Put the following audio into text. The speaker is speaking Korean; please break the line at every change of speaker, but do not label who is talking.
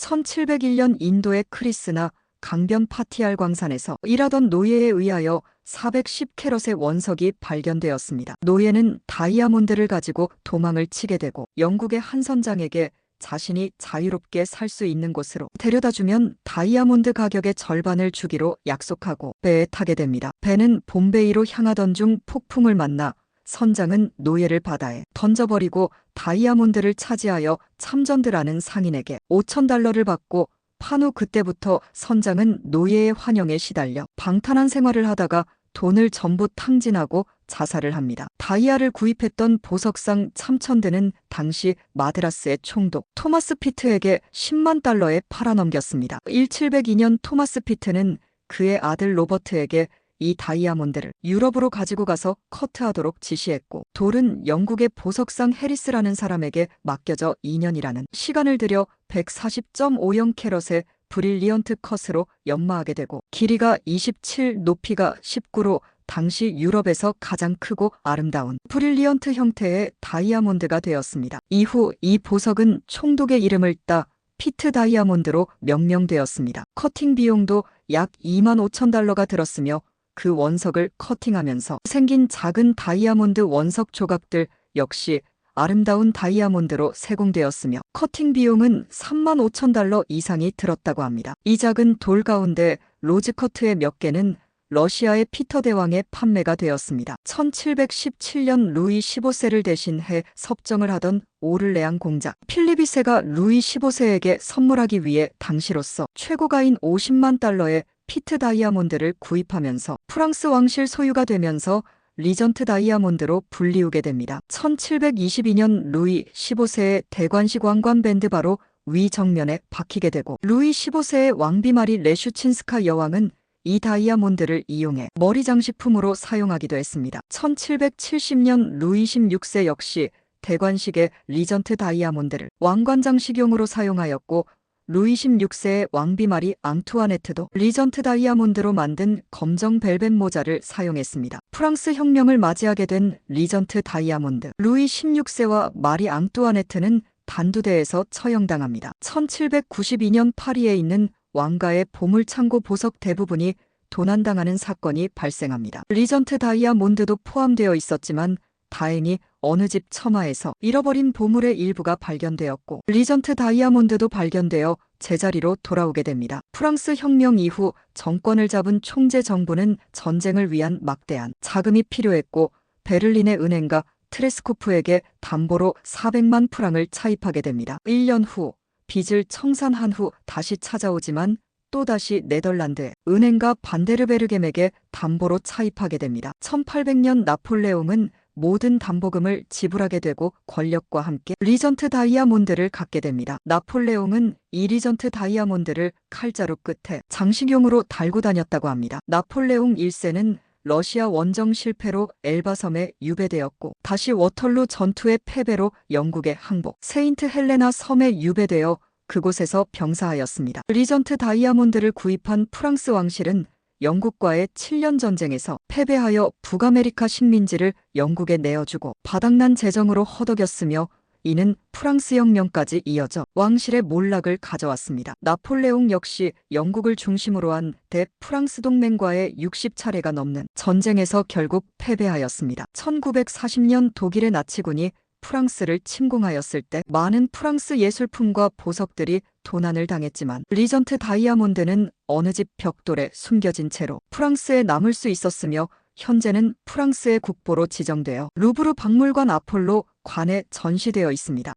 1701년 인도의 크리스나 강변 파티알 광산에서 일하던 노예에 의하여 410캐럿의 원석이 발견되었습니다. 노예는 다이아몬드를 가지고 도망을 치게 되고 영국의 한 선장에게 자신이 자유롭게 살 수 있는 곳으로 데려다 주면 다이아몬드 가격의 절반을 주기로 약속하고 배에 타게 됩니다. 배는 봄베이로 향하던 중 폭풍을 만나 선장은 노예를 바다에 던져버리고 다이아몬드를 차지하여 참전들하는 상인에게 5천 달러를 받고 판후 그때부터 선장은 노예의 환영에 시달려 방탄한 생활을 하다가 돈을 전부 탕진하고 자살을 합니다. 다이아를 구입했던 보석상 참천드는 당시 마드라스의 총독 토마스 피트에게 10만 달러에 팔아넘겼습니다. 1702년 토마스 피트는 그의 아들 로버트에게 이 다이아몬드를 유럽으로 가지고 가서 커트하도록 지시했고 돌은 영국의 보석상 해리스라는 사람에게 맡겨져 2년이라는 시간을 들여 140.50 캐럿의 브릴리언트 컷으로 연마하게 되고 길이가 27, 높이가 19로 당시 유럽에서 가장 크고 아름다운 브릴리언트 형태의 다이아몬드가 되었습니다. 이후 이 보석은 총독의 이름을 따 피트 다이아몬드로 명명되었습니다. 커팅 비용도 약 2만 5천 달러가 들었으며 그 원석을 커팅하면서 생긴 작은 다이아몬드 원석 조각들 역시 아름다운 다이아몬드로 세공되었으며 커팅 비용은 3만 5천 달러 이상이 들었다고 합니다. 이 작은 돌 가운데 로즈커트의 몇 개는 러시아의 피터 대왕에 판매가 되었습니다. 1717년 루이 15세를 대신해 섭정을 하던 오를레앙 공작 필립 2세가 루이 15세에게 선물하기 위해 당시로서 최고가인 50만 달러의 피트 다이아몬드를 구입하면서 프랑스 왕실 소유가 되면서 리전트 다이아몬드로 불리우게 됩니다. 1722년 루이 15세의 대관식 왕관 밴드 바로 위 정면에 박히게 되고 루이 15세의 왕비마리 레슈친스카 여왕은 이 다이아몬드를 이용해 머리 장식품으로 사용하기도 했습니다. 1770년 루이 16세 역시 대관식의 리전트 다이아몬드를 왕관 장식용으로 사용하였고 루이 16세의 왕비마리 앙투아네트도 리전트 다이아몬드로 만든 검정 벨벳 모자를 사용했습니다. 프랑스 혁명을 맞이하게 된 리전트 다이아몬드 루이 16세와 마리 앙투아네트는 단두대에서 처형당합니다. 1792년 파리에 있는 왕가의 보물창고 보석 대부분이 도난당하는 사건이 발생합니다. 리전트 다이아몬드도 포함되어 있었지만 다행히 어느 집 처마에서 잃어버린 보물의 일부가 발견되었고 리전트 다이아몬드도 발견되어 제자리로 돌아오게 됩니다. 프랑스 혁명 이후 정권을 잡은 총재 정부는 전쟁을 위한 막대한 자금이 필요했고 베를린의 은행가 트레스코프에게 담보로 400만 프랑을 차입하게 됩니다. 1년 후 빚을 청산한 후 다시 찾아오지만 또다시 네덜란드의 은행가 반데르베르겜에게 담보로 차입하게 됩니다. 1800년 나폴레옹은 모든 담보금을 지불하게 되고 권력과 함께 리전트 다이아몬드를 갖게 됩니다. 나폴레옹은 이 리전트 다이아몬드를 칼자루 끝에 장식용으로 달고 다녔다고 합니다. 나폴레옹 1세는 러시아 원정 실패로 엘바섬에 유배되었고 다시 워털루 전투의 패배로 영국의 항복 세인트 헬레나 섬에 유배되어 그곳에서 병사하였습니다. 리전트 다이아몬드를 구입한 프랑스 왕실은 영국과의 7년 전쟁에서 패배하여 북아메리카 식민지를 영국에 내어주고 바닥난 재정으로 허덕였으며 이는 프랑스 혁명까지 이어져 왕실의 몰락을 가져왔습니다. 나폴레옹 역시 영국을 중심으로 한 대프랑스 동맹과의 60차례가 넘는 전쟁에서 결국 패배하였습니다. 1940년 독일의 나치군이 프랑스를 침공하였을 때 많은 프랑스 예술품과 보석들이 도난을 당했지만 리전트 다이아몬드는 어느 집 벽돌에 숨겨진 채로 프랑스에 남을 수 있었으며 현재는 프랑스의 국보로 지정되어 루브르 박물관 아폴로 관에 전시되어 있습니다.